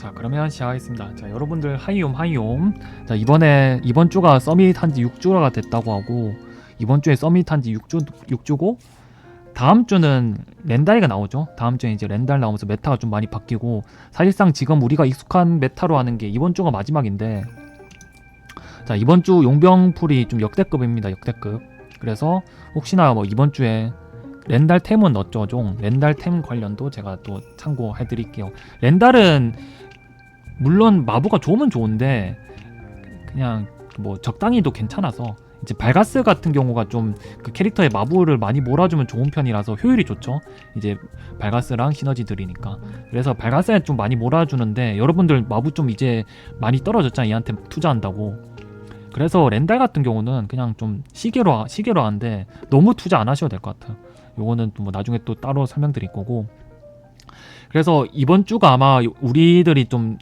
자 그러면 시작하겠습니다. 자 여러분들 하이옴 하이옴. 자 이번에 이번 주가 서밋 한 지 6주가 됐다고 하고 이번 주에 서밋 한 지 6주 6주고 다음 주는 렌달이 나오죠. 다음 주에 이제 렌달 나오면서 메타가 좀 많이 바뀌고 사실상 지금 우리가 익숙한 메타로 하는 게 이번 주가 마지막인데 자 이번 주 용병풀이 좀 역대급입니다. 역대급. 그래서 혹시나 뭐 이번 주에 렌달템은 어쩌죠? 렌달템 관련도 제가 또 참고해 드릴게요. 렌달은 물론 마부가 좋으면 좋은데 그냥 뭐 적당히도 괜찮아서 이제 발가스 같은 경우가 좀 그 캐릭터의 마부를 많이 몰아주면 좋은 편이라서 효율이 좋죠. 이제 발가스랑 시너지들이니까. 그래서 발가스에 좀 많이 몰아주는데 여러분들 마부 좀 이제 많이 떨어졌잖아요. 얘한테 투자한다고. 그래서 렌달 같은 경우는 그냥 좀 시계로 시계로 하는데 너무 투자 안 하셔도 될 것 같아요. 요거는 또뭐 나중에 또 따로 설명드릴 거고. 그래서 이번 주가 아마 우리들이 좀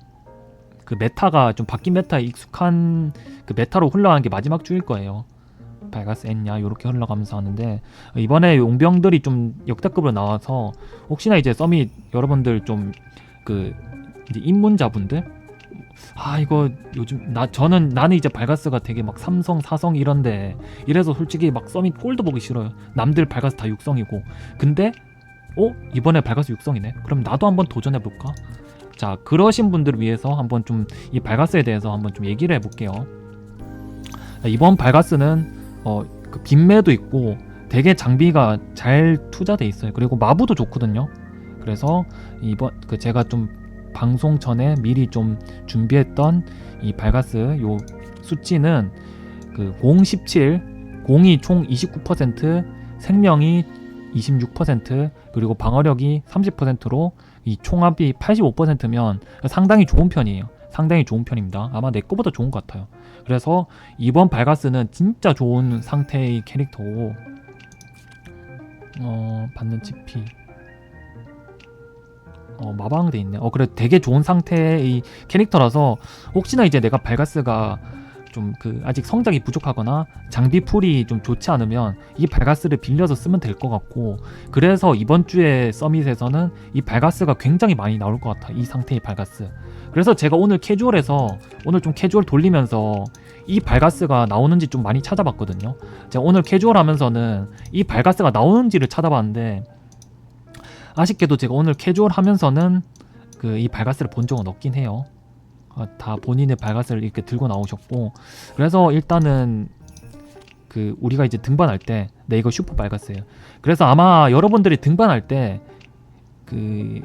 그 메타가 좀 바뀐 메타에 익숙한 그 메타로 흘러가는 게 마지막 주일 거예요. 발가스 엔냐 요렇게 흘러가면서 하는데 이번에 용병들이 좀 역대급으로 나와서 혹시나 이제 서밋 여러분들 좀 그 이제 입문자분들? 아 이거 요즘 나 저는 나는 이제 발가스가 되게 막 삼성 사성 이런데 이래서 솔직히 막 서밋 꼴도 보기 싫어요. 남들 발가스 다 육성이고. 근데 어? 이번에 발가스 육성이네? 그럼 나도 한번 도전해 볼까 자 그러신 분들을 위해서 한번 좀 이 발가스에 대해서 한번 좀 얘기를 해볼게요. 이번 발가스는 어 그 빈매도 있고 되게 장비가 잘 투자돼 있어요. 그리고 마부도 좋거든요. 그래서 이번 그 제가 좀 방송 전에 미리 좀 준비했던 이 발가스 요 수치는 그 017, 공이 총 29%, 생명이 26% 그리고 방어력이 30%로 이 총합이 85%면 상당히 좋은 편이에요. 상당히 좋은 편입니다. 아마 내 거보다 좋은 것 같아요. 그래서 이번 발가스는 진짜 좋은 상태의 캐릭터고 어 받는 GP 어 마방돼 있네. 어 그래 되게 좋은 상태의 캐릭터라서 혹시나 이제 내가 발가스가 좀 그 아직 성장이 부족하거나 장비 풀이 좀 좋지 않으면 이 발가스를 빌려서 쓰면 될 것 같고 그래서 이번 주에 서밋에서는 이 발가스가 굉장히 많이 나올 것 같아 이 상태의 발가스. 그래서 제가 오늘 캐주얼에서 오늘 좀 캐주얼 돌리면서 이 발가스가 나오는지 좀 많이 찾아봤거든요. 제가 오늘 캐주얼 하면서는 이 발가스가 나오는지를 찾아봤는데 아쉽게도 제가 오늘 캐주얼 하면서는 그 이 발가스를 본 적은 없긴 해요. 어, 다 본인의 발가스를 이렇게 들고 나오셨고 그래서 일단은 그 우리가 이제 등반할 때 네 이거 슈퍼 발가스예요. 그래서 아마 여러분들이 등반할 때그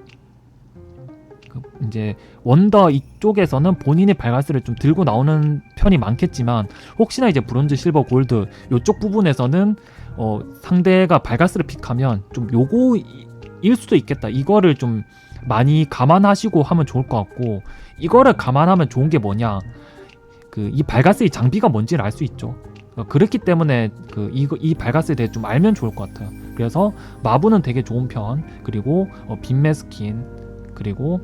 그 이제 원더 이쪽에서는 본인의 발가스를 좀 들고 나오는 편이 많겠지만 혹시나 이제 브론즈, 실버, 골드 요쪽 부분에서는 어 상대가 발가스를 픽하면 좀 요거 일 수도 있겠다. 이거를 좀 많이 감안하시고 하면 좋을 것 같고 이거를 감안하면 좋은 게 뭐냐? 그 이 발가스의 장비가 뭔지를 알 수 있죠. 어, 그렇기 때문에 그 이거 이 발가스에 대해 좀 알면 좋을 것 같아요. 그래서 마부는 되게 좋은 편. 그리고 어, 빈매 스킨. 그리고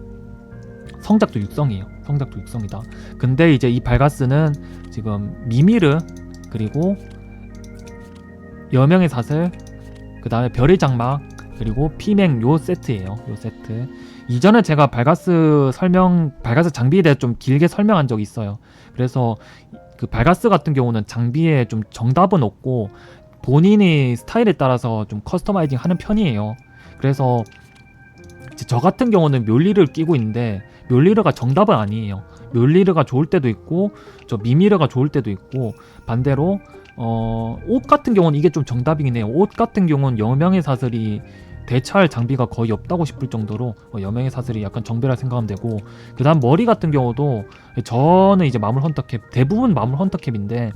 성작도 육성이에요. 성작도 육성이다. 근데 이제 이 발가스는 지금 미미르 그리고 여명의 사슬 그 다음에 별의 장막 그리고 피맹 요 세트예요. 요 세트. 이전에 제가 발가스 설명, 발가스 장비에 대해 좀 길게 설명한 적이 있어요. 그래서 그 발가스 같은 경우는 장비에 좀 정답은 없고 본인의 스타일에 따라서 좀 커스터마이징 하는 편이에요. 그래서 저 같은 경우는 묘리를 끼고 있는데 묘리르가 정답은 아니에요. 묘리르가 좋을 때도 있고 저 미미르가 좋을 때도 있고 반대로 어, 옷 같은 경우는 이게 좀 정답이긴 해요. 옷 같은 경우는 여명의 사슬이 대체할 장비가 거의 없다고 싶을 정도로 어, 여명의 사슬이 약간 정배라 생각하면 되고 그 다음 머리 같은 경우도 저는 이제 마물 헌터캡 대부분 마물 헌터캡인데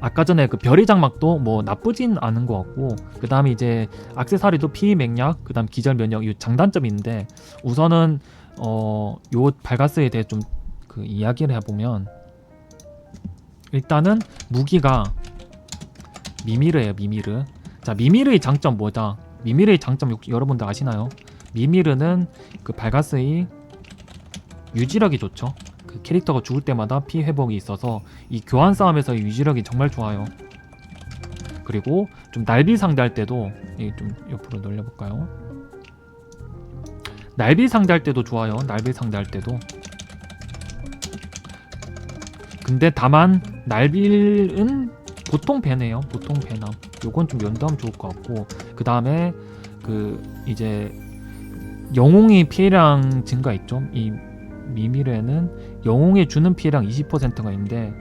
아까 전에 그 별의 장막도 뭐 나쁘진 않은 것 같고 그 다음에 이제 악세사리도 피 맥약 그 다음 기절 면역 이 장단점이 있는데 우선은 어요 발가스에 대해 좀 그 이야기를 해보면 일단은 무기가 미미르예요 미미르 자 미미르의 장점 뭐다? 미미르의 장점 여러분들 아시나요? 미미르는 그 발가스의 유지력이 좋죠. 그 캐릭터가 죽을 때마다 피 회복이 있어서 이 교환 싸움에서의 유지력이 정말 좋아요. 그리고 좀 날비 상대할 때도 이게 좀 옆으로 놀려볼까요? 날비 상대할 때도 좋아요. 날비 상대할 때도. 근데 다만 날빌은 보통 배네요. 보통 배남. 요건 좀 연도하면 좋을 것 같고 그 다음에 그 이제 영웅이 피해량 증가 있죠. 이 미미레는 영웅이 주는 피해량 20%가 있는데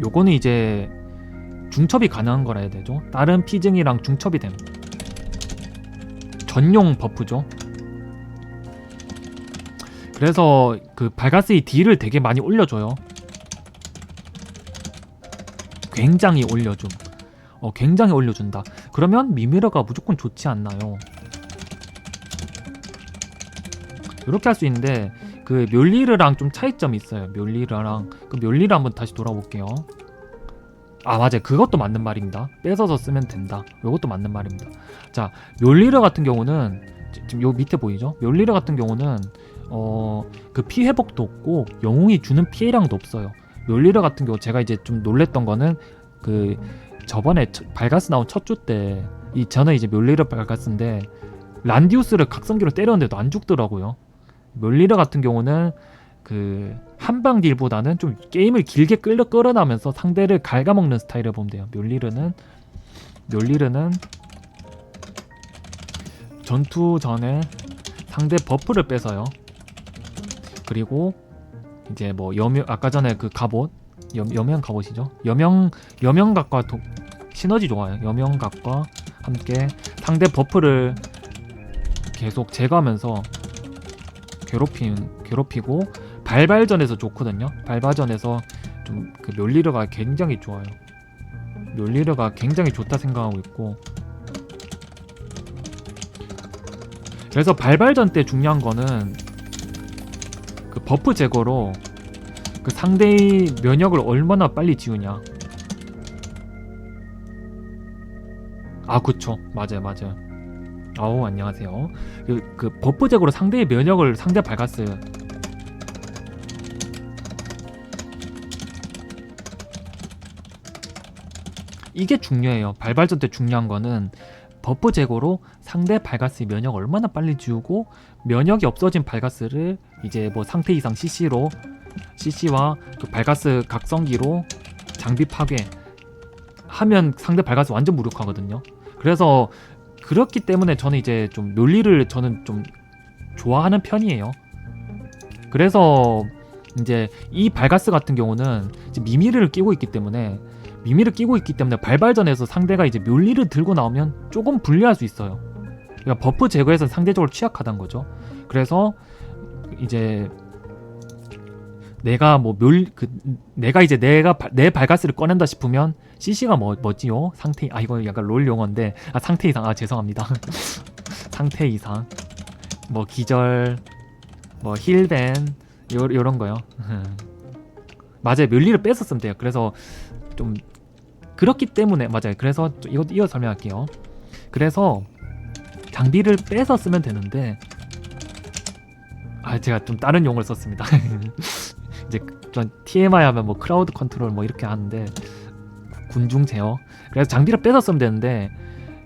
요거는 이제 중첩이 가능한 거라 해야 되죠. 다른 피증이랑 중첩이 됨. 전용 버프죠. 그래서 그 발가스의 딜을 되게 많이 올려줘요. 굉장히 올려줌. 어, 굉장히 올려준다. 그러면 미미러가 무조건 좋지 않나요? 이렇게 할 수 있는데 그 멸리르랑 좀 차이점이 있어요. 멸리르랑 그 멸리르 한번 다시 돌아볼게요. 아 맞아요. 그것도 맞는 말입니다. 뺏어서 쓰면 된다. 이것도 맞는 말입니다. 자 멸리르 같은 경우는 지- 지금 요 밑에 보이죠? 멸리르 같은 경우는 어 그 피 회복도 없고 영웅이 주는 피해량도 없어요. 멸리르 같은 경우 제가 이제 좀 놀랬던 거는 그 저번에 첫- 발가스 나온 첫 주 때 이 저는 이제 멸리르 발가스인데 란디우스를 각성기로 때렸는데도 안 죽더라고요. 멸리르 같은 경우는 그 한방 딜보다는 좀 게임을 길게 끌려 끌어나면서 상대를 갉아먹는 스타일을 보면 돼요. 멸리르는 멸리르는 전투 전에 상대 버프를 뺏어요. 그리고 이제 뭐 여명 아까 전에 그 갑옷 여, 여명 갑옷이죠. 여명 여명각과 도, 시너지 좋아요. 여명각과 함께 상대 버프를 계속 제거하면서 괴롭힘 괴롭히고 발발전에서 좋거든요. 발발전에서 좀그 멸리르가 굉장히 좋아요. 멸리르가 굉장히 좋다 생각하고 있고 그래서 발발전 때 중요한 거는 그 버프 제거로 그 상대의 면역을 얼마나 빨리 지우냐. 아 그쵸 맞아요 맞아요. 아우 안녕하세요. 그, 그 버프 제거로 상대의 면역을 상대 발가스 이게 중요해요. 발발전 때 중요한 거는 버프 제거로 상대 발가스의 면역 얼마나 빨리 지우고 면역이 없어진 발가스를 이제 뭐 상태 이상 CC로 CC와 그 발가스 각성기로 장비 파괴 하면 상대 발가스 완전 무력하거든요. 그래서 그렇기 때문에 저는 이제 좀 묘리를 저는 좀 좋아하는 편이에요. 그래서 이제 이 발가스 같은 경우는 미미를 끼고 있기 때문에 미미를 끼고 있기 때문에 발발전에서 상대가 이제 묘리를 들고 나오면 조금 불리할 수 있어요. 그러니까 버프 제거에서 상대적으로 취약하다는 거죠. 그래서 이제 내가 뭐 묘 그 내가 이제 내가 바- 내 발가스를 꺼낸다 싶으면 CC가 뭐 뭐지요? 상태 아 이거 약간 롤 용어인데 아 상태 이상 아 죄송합니다. 상태 이상 뭐 기절 뭐요 요런 거요. 맞아요. 멸리를 뺐었으면 돼요. 그래서 좀 그렇기 때문에 맞아요. 그래서 좀 이거 이어 설명할게요. 그래서 장비를 빼서 쓰면 되는데 아 제가 좀 다른 용어를 썼습니다. 이제 전 TMI 하면 뭐 크라우드 컨트롤 뭐 이렇게 하는데 군중 제어 그래서 장비를 빼서 쓰면 되는데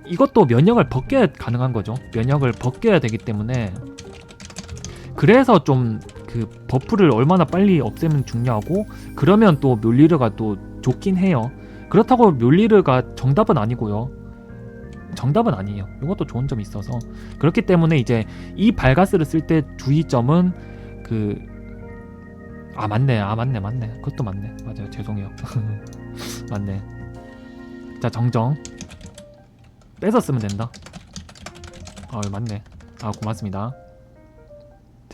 이것도 면역을 벗겨야 가능한 거죠. 면역을 벗겨야 되기 때문에 그래서 좀 그 버프를 얼마나 빨리 없애면 중요하고 그러면 또 묘리르가 또 좋긴 해요. 그렇다고 묘리르가 정답은 아니고요. 정답은 아니에요. 이것도 좋은 점이 있어서. 그렇기 때문에 이제 이 발가스를 쓸 때 주의점은 그 아 맞네. 아 맞네. 맞네. 그것도 맞네. 맞아요. 죄송해요. 맞네. 자 정정. 뺏어 쓰면 된다. 아 맞네. 아 고맙습니다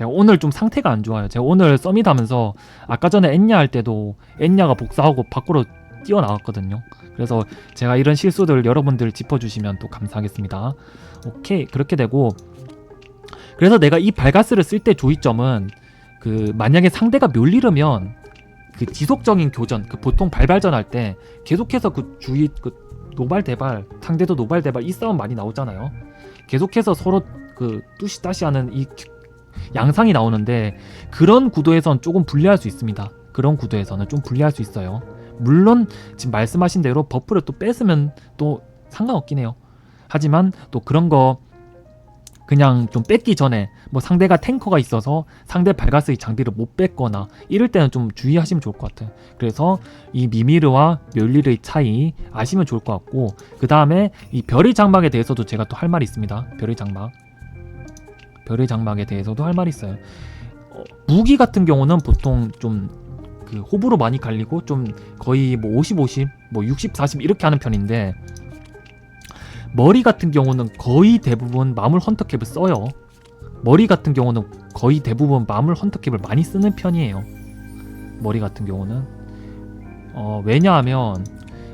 제가 오늘 좀 상태가 안 좋아요. 제가 오늘 서밋 하면서 아까 전에 엔냐 할 때도 엔냐가 복사하고 밖으로 뛰어나왔거든요. 그래서 제가 이런 실수들 여러분들 짚어주시면 또 감사하겠습니다. 오케이. 그렇게 되고 그래서 내가 이 발가스를 쓸 때 조이점은 그 만약에 상대가 멸리르면 그 지속적인 교전 그 보통 발발전 할 때 계속해서 그 주의 그 노발 대발 상대도 노발 대발 이 싸움 많이 나오잖아요. 계속해서 서로 그 뚜시따시 하는 이 양상이 나오는데 그런 구도에선 조금 불리할 수 있습니다 그런 구도에서는 좀 불리할 수 있어요 물론 지금 말씀하신 대로 버프를 또 뺐으면 또 상관없긴 해요 하지만 또 그런 거 그냥 좀 뺏기 전에 뭐 상대가 탱커가 있어서 상대 발가스의 장비를 못 뺏거나 이럴 때는 좀 주의하시면 좋을 것 같아요. 그래서 이 미미르와 멸리르의 차이 아시면 좋을 것 같고 그 다음에 이 별의 장막에 대해서도 제가 또 할 말이 있습니다. 별의 장막. 별의 장막에 대해서도 할 말이 있어요. 어, 무기 같은 경우는 보통 좀 그 호불호 많이 갈리고 좀 거의 뭐 50, 50, 뭐 60, 40 이렇게 하는 편인데 머리 같은 경우는 거의 대부분 마물 헌터캡을 써요. 머리 같은 경우는 거의 대부분 마물 헌터캡을 많이 쓰는 편이에요. 머리 같은 경우는 어, 왜냐하면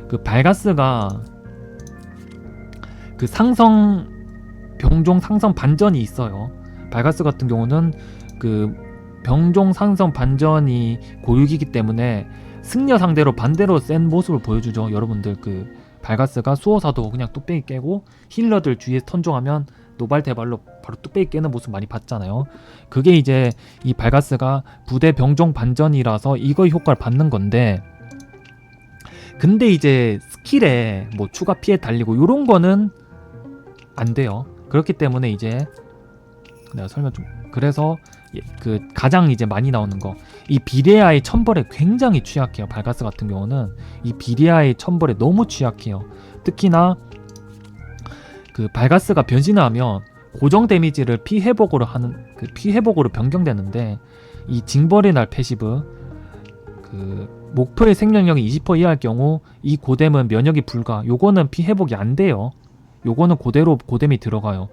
그 발가스가 그 상성 병종 상성 반전이 있어요. 발가스 같은 경우는 그 병종 상성 반전이 고육이기 때문에 승려 상대로 반대로 센 모습을 보여주죠. 여러분들 그 발가스가 수호사도 그냥 뚝배기 깨고 힐러들 주위에 턴종하면 노발대발로 바로 뚝배기 깨는 모습 많이 봤잖아요. 그게 이제 이 발가스가 부대 병종 반전이라서 이거의 효과를 받는 건데 근데 이제 스킬에 뭐 추가 피해 달리고 요런 거는 안 돼요. 그렇기 때문에 이제 내가 설명 좀 그래서 예, 그 가장 이제 많이 나오는 거 이 비레아의 천벌에 굉장히 취약해요. 발가스 같은 경우는 이 비레아의 천벌에 너무 취약해요. 특히나 그 발가스가 변신을 하면 고정 데미지를 피 회복으로 하는 그피 회복으로 변경되는데 이 징벌의 날 패시브 그 목표의 생명력이 20% 이하일 경우 이 고뎀은 면역이 불가. 요거는 피 회복이 안 돼요. 요거는 그대로 고뎀이 들어가요.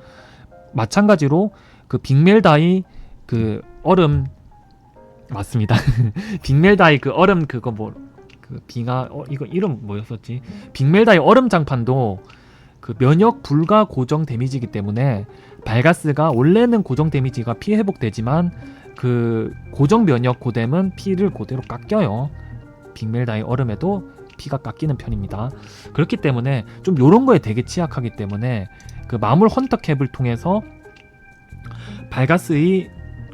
마찬가지로 그 빅멜다이 그 얼음 맞습니다. 빅멜다이 그 얼음 그거 뭐 그 빙하 어 이거 이름 뭐였었지? 빅멜다이 얼음 장판도 그 면역 불가 고정 데미지이기 때문에 발가스가 원래는 고정 데미지가 피 회복되지만 그 고정 면역 고뎀은 피를 그대로 깎여요. 빅멜다이 얼음에도 피가 깎이는 편입니다. 그렇기 때문에 좀 요런 거에 되게 취약하기 때문에 그 마물 헌터캡을 통해서 발가스의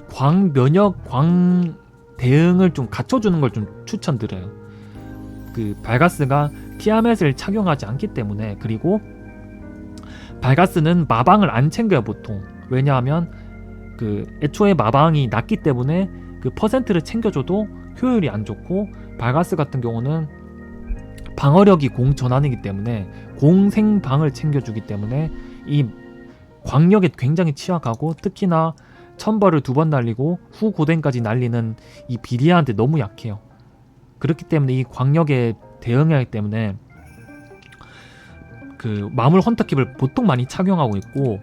광 면역 광 대응을 좀 갖춰주는 걸 좀 추천드려요. 그 발가스가 티아멧을 착용하지 않기 때문에 그리고 발가스는 마방을 안 챙겨요 보통 왜냐하면 그 애초에 마방이 낮기 때문에 그 퍼센트를 챙겨줘도 효율이 안 좋고 발가스 같은 경우는 방어력이 공 전환이기 때문에 공생방을 챙겨주기 때문에 이 광력에 굉장히 취약하고 특히나 천벌을 두 번 날리고 후 고den까지 날리는 이 비리아한테 너무 약해요. 그렇기 때문에 이 광력에 대응해야 하기 때문에 그 마물 헌터캡을 보통 많이 착용하고 있고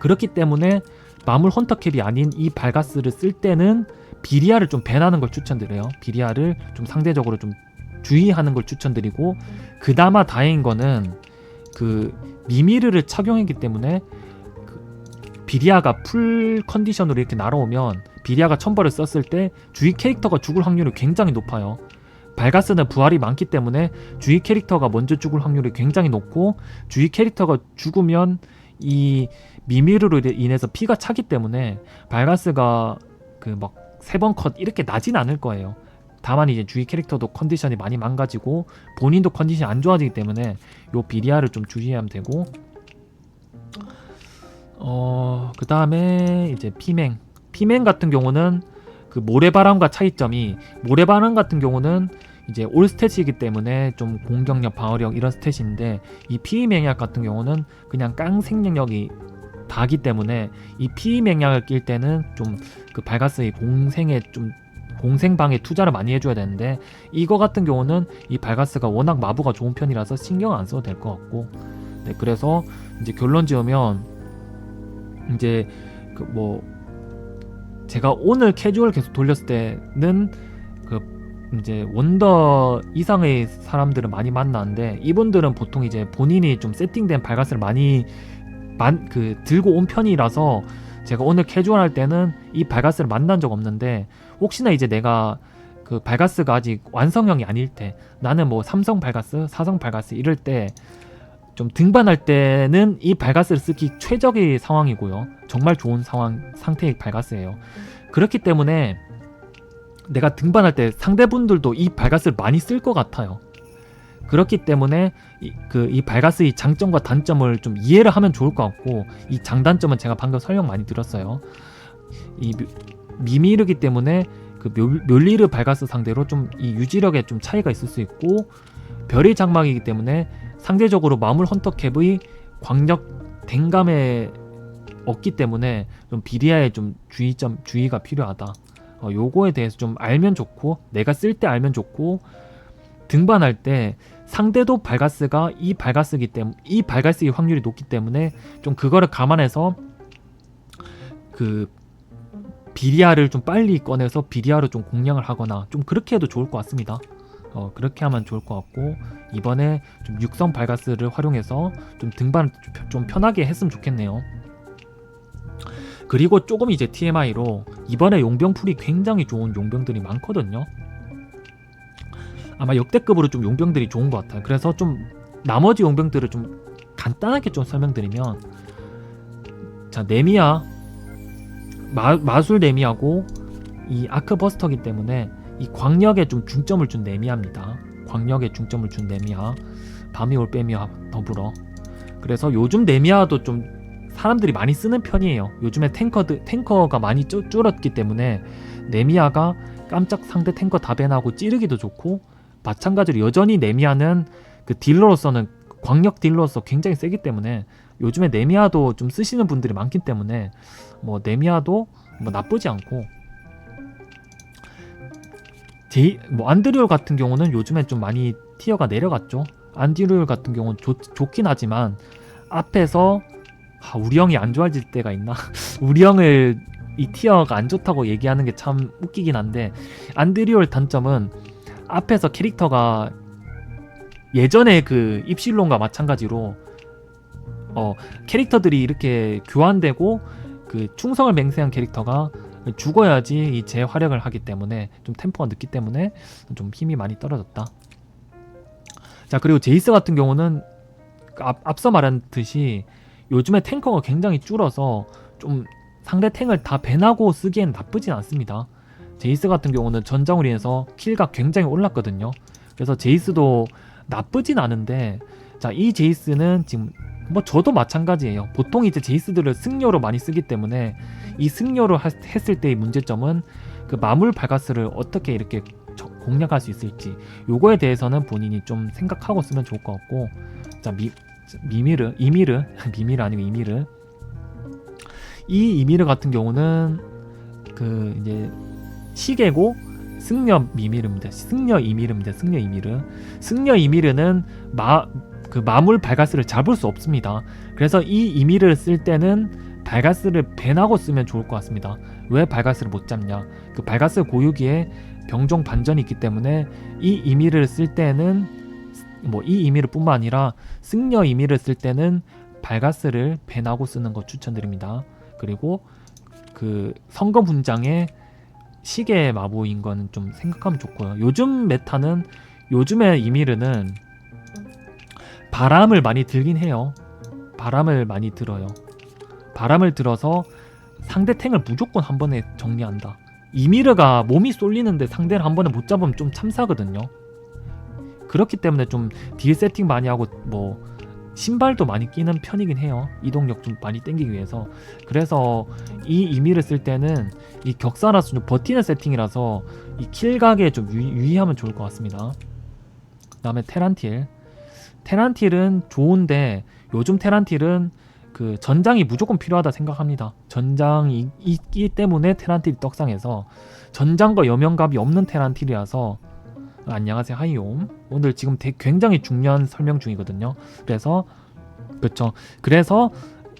그렇기 때문에 마물 헌터캡이 아닌 이 발가스를 쓸 때는 비리아를 좀 배나는 걸 추천드려요. 비리아를 좀 상대적으로 좀 주의하는 걸 추천드리고 그나마 다행인 거는 그 미미르를 착용했기 때문에 그 비리아가 풀 컨디션으로 이렇게 날아오면 비리아가 천벌을 썼을 때 주위 캐릭터가 죽을 확률이 굉장히 높아요. 발가스는 부활이 많기 때문에 주위 캐릭터가 먼저 죽을 확률이 굉장히 높고 주위 캐릭터가 죽으면 이 미미르로 인해서 피가 차기 때문에 발가스가 그 막 세 번 컷 이렇게 나진 않을 거예요. 다만 이제 주위 캐릭터도 컨디션이 많이 망가지고 본인도 컨디션이 안 좋아지기 때문에 요 비리아를 좀 주의하면 되고 어 그 다음에 이제 피맹. 피맹 같은 경우는 그 모래바람과 차이점이 모래바람 같은 경우는 이제 올 스탯이기 때문에 좀 공격력, 방어력 이런 스탯인데 이 피맹약 같은 경우는 그냥 깡 생명력이 다기 때문에 이 피맹약을 낄 때는 좀 그 발가스의 공생에 좀 공생방에 투자를 많이 해줘야 되는데 이거 같은 경우는 이 발가스가 워낙 마부가 좋은 편이라서 신경 안 써도 될 것 같고. 네 그래서 이제 결론 지으면 이제 그 뭐 제가 오늘 캐주얼 계속 돌렸을 때는 그 이제 원더 이상의 사람들을 많이 만나는데 이분들은 보통 이제 본인이 좀 세팅된 발가스를 많이 만 그 들고 온 편이라서 제가 오늘 캐주얼 할 때는 이 발가스를 만난 적 없는데 혹시나 이제 내가 그 발가스가 아직 완성형이 아닐 때 나는 뭐 삼성 발가스, 사성 발가스 이럴 때 좀 등반할 때는 이 발가스를 쓰기 최적의 상황이고요. 정말 좋은 상황 상태의 발가스예요. 그렇기 때문에 내가 등반할 때 상대분들도 이 발가스를 많이 쓸 것 같아요. 그렇기 때문에 이, 그, 이 발가스의 장점과 단점을 좀 이해를 하면 좋을 것 같고 이 장단점은 제가 방금 설명 많이 들었어요. 이 미- 미미르기 때문에 그 묘- 멸리르 발가스 상대로 좀 이 유지력에 좀 차이가 있을 수 있고 별의 장막이기 때문에 상대적으로 마물 헌터 캡의 광력 댕감에 없기 때문에 좀 비리아에 좀 주의점 주의가 필요하다. 어, 요거에 대해서 좀 알면 좋고 내가 쓸 때 알면 좋고 등반할 때 상대도 발가스가 이 발가스기 때문에 이 발가스의 확률이 높기 때문에 좀 그거를 감안해서 그 비리아를 좀 빨리 꺼내서 비리아로 좀 공략을 하거나 좀 그렇게 해도 좋을 것 같습니다. 어, 그렇게 하면 좋을 것 같고 이번에 좀 육성 발가스를 활용해서 좀 등반 좀 편하게 했으면 좋겠네요. 그리고 조금 이제 TMI로 이번에 용병풀이 굉장히 좋은 용병들이 많거든요. 아마 역대급으로 좀 용병들이 좋은 것 같아요. 그래서 좀 나머지 용병들을 좀 간단하게 좀 설명드리면 자 네미아 마, 마술 네미하고 이 아크버스터기 때문에 이 광력에 좀 중점을 준 네미아입니다. 광력에 중점을 준 네미아 밤이 올 빼미와 더불어 그래서 요즘 네미아도 좀 사람들이 많이 쓰는 편이에요. 요즘에 탱커드 탱커가 많이 줄- 줄었기 때문에 네미아가 깜짝 상대 탱커 다변하고 찌르기도 좋고 마찬가지로 여전히 네미아는 그 딜러로서는 광역 딜러로서 굉장히 세기 때문에 요즘에 네미아도 좀 쓰시는 분들이 많기 때문에 뭐 네미아도 뭐 나쁘지 않고 제이 뭐 안드리올 같은 경우는 요즘에 좀 많이 티어가 내려갔죠. 안드리올 같은 경우는 좋, 좋긴 하지만 앞에서 아, 우리 형이 안 좋아질 때가 있나? 우리 형을 이 티어가 안 좋다고 얘기하는 게 참 웃기긴 한데 안드리올 단점은 앞에서 캐릭터가 예전에 그 입실론과 마찬가지로 어 캐릭터들이 이렇게 교환되고 그 충성을 맹세한 캐릭터가 죽어야지 이 재활약을 하기 때문에 좀 템포가 늦기 때문에 좀 힘이 많이 떨어졌다. 자 그리고 제이스 같은 경우는 그 앞, 앞서 말한 듯이 요즘에 탱커가 굉장히 줄어서 좀 상대 탱을 다 배나고 쓰기엔 나쁘진 않습니다. 제이스 같은 경우는 인해서 킬가 굉장히 올랐거든요. 그래서 제이스도 나쁘진 않은데 자 이 제이스는 지금 뭐 저도 마찬가지예요. 보통 이제 제이스들을 승려로 많이 쓰기 때문에 이 승려로 하- 했을 때의 문제점은 그 마물 발가스를 어떻게 이렇게 저- 공략할 수 있을지 요거에 대해서는 본인이 좀 생각하고 쓰면 좋을 것 같고 자 미, 미미르 이미르 미미르 아니고 이미르 이 이미르 같은 경우는 그 이제 시계고 승려 미미르입니다. 승려 이미르입니다. 승려 이미르. 승려 이미르는 마 그 마물 발가스를 잡을 수 없습니다. 그래서 이 이미르를 쓸 때는 발가스를 배나고 쓰면 좋을 것 같습니다. 왜 발가스를 못 잡냐? 그 발가스 고유기에 병종 반전이 있기 때문에 이 이미를 쓸 때는 뭐 이 이미를뿐만 아니라 승려 이미를 쓸 때는 발가스를 배나고 쓰는 거 추천드립니다. 그리고 그 성검 훈장에 시계 마보인 거는 좀 생각하면 좋고요. 요즘 메타는 요즘에 이미르는 바람을 많이 들긴 해요. 바람을 많이 들어요. 바람을 들어서 상대 탱을 무조건 한 번에 정리한다. 이미르가 몸이 쏠리는데 상대를 한 번에 못 잡으면 좀 참사거든요. 그렇기 때문에 좀 딜 세팅 많이 하고 뭐 신발도 많이 끼는 편이긴 해요. 이동력 좀 많이 땡기기 위해서. 그래서 이 이미를 쓸 때는 이 격사라서 좀 버티는 세팅이라서 이 킬각에 좀 유의, 유의 하면 좋을 것 같습니다. 그 다음에 테란틸. 테란틸은 좋은데 요즘 테란틸은 그 전장이 무조건 필요하다 생각합니다. 전장이 있기 때문에 테란틸이 떡상해서 전장과 여명갑이 없는 테란틸이라서 안녕하세요 하이옴 오늘 지금 되- 굉장히 중요한 설명 중이거든요. 그래서 그렇죠. 그래서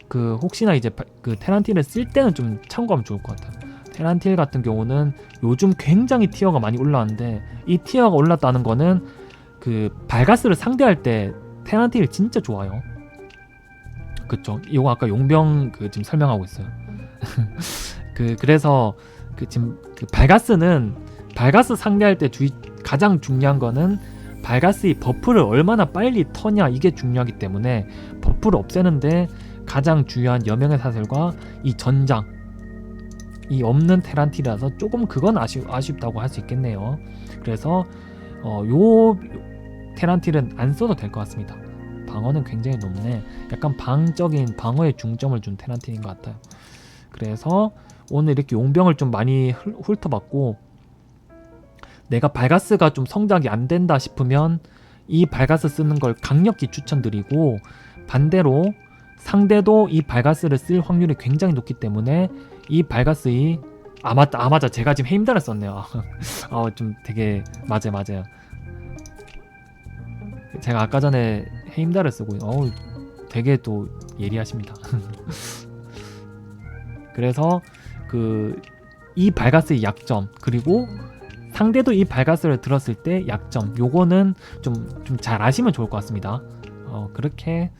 그 혹시나 이제 바- 그 테란틸을 쓸 때는 좀 참고하면 좋을 것 같아요. 테란틸 같은 경우는 요즘 굉장히 티어가 많이 올라왔는데 이 티어가 올랐다는 거는 그 발가스를 상대할 때 테란틸 진짜 좋아요. 그쵸. 이거 아까 용병 그 지금 설명하고 있어요. 그 그래서 그 지금 그 발가스는 발가스 상대할 때 주의 가장 중요한 거는 발가스의 버프를 얼마나 빨리 터냐 이게 중요하기 때문에 버프를 없애는데 가장 중요한 여명의 사슬과 이 전장 이 없는 테란티라서 조금 그건 아쉽, 아쉽다고 할 수 있겠네요. 그래서 어, 요 테란틸은 안 써도 될 것 같습니다. 방어는 굉장히 높네. 약간 방적인 방어에 중점을 준 테란틸인 것 같아요. 그래서 오늘 이렇게 용병을 좀 많이 훑- 훑어봤고 내가 발가스가 좀 성장이 안 된다 싶으면 이 발가스 쓰는 걸 강력히 추천드리고 반대로 상대도 이 발가스를 쓸 확률이 굉장히 높기 때문에 이 발가스이 아 맞다 아 맞아 제가 지금 헤임달을 썼네요. 아좀 되게 맞아요 맞아요. 제가 아까 전에 헤임달을 쓰고 어우 되게 또 예리하십니다. 그래서 그 이 발가스의 약점 그리고 상대도 이 발가스를 들었을 때 약점 요거는 좀 좀 잘 아시면 좋을 것 같습니다. 어 그렇게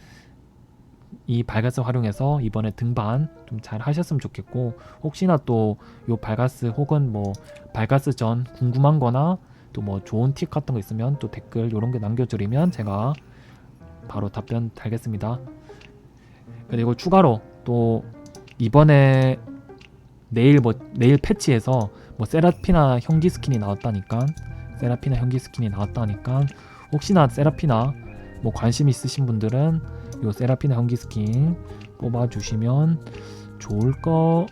이 발가스 활용해서 이번에 등반 좀 잘 하셨으면 좋겠고 혹시나 또 요 발가스 혹은 뭐 발가스 전 궁금한 거나 또 뭐 좋은 팁 같은 거 있으면 또 댓글 요런 게 남겨주시면 제가 바로 답변 달겠습니다. 그리고 추가로 또 이번에 내일 뭐 내일 패치에서 뭐 세라피나 형기 스킨이 나왔다니까 세라피나 형기 스킨이 나왔다니까 혹시나 세라피나 뭐 관심 있으신 분들은 요 세라피나 형기 스킨 뽑아주시면 좋을 것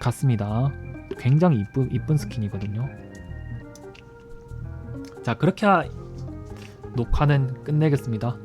같습니다. 굉장히 이쁘, 이쁜 스킨이거든요. 자 그렇게 하- 녹화는 끝내겠습니다.